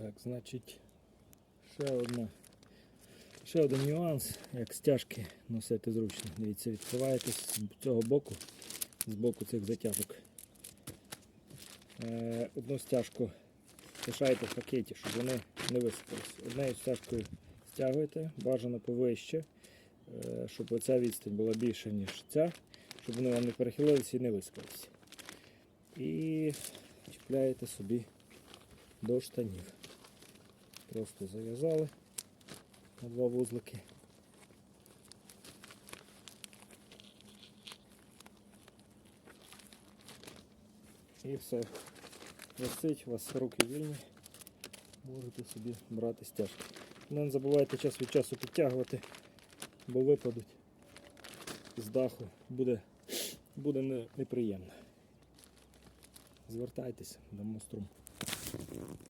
Так, значить, ще одна. Ще один нюанс, як стяжки носити зручно. Дивіться, відкриваєте з цього боку, з боку цих затяжок. Е, одну стяжку лишаєте в пакеті, щоб вони не висипались. Однією стяжкою стягуєте, бажано повище, е, щоб оця відстань була більша, ніж ця, щоб вони вам не перехилилися і не висипалися. І чіпляєте собі до штанів. Просто зав'язали на два вузлики. І все. Висить, у вас руки вільні. Можете собі брати стяжки. Не забувайте час від часу підтягувати, бо випадуть з даху. Буде, буде не- неприємно. Звертайтеся, дамо струм.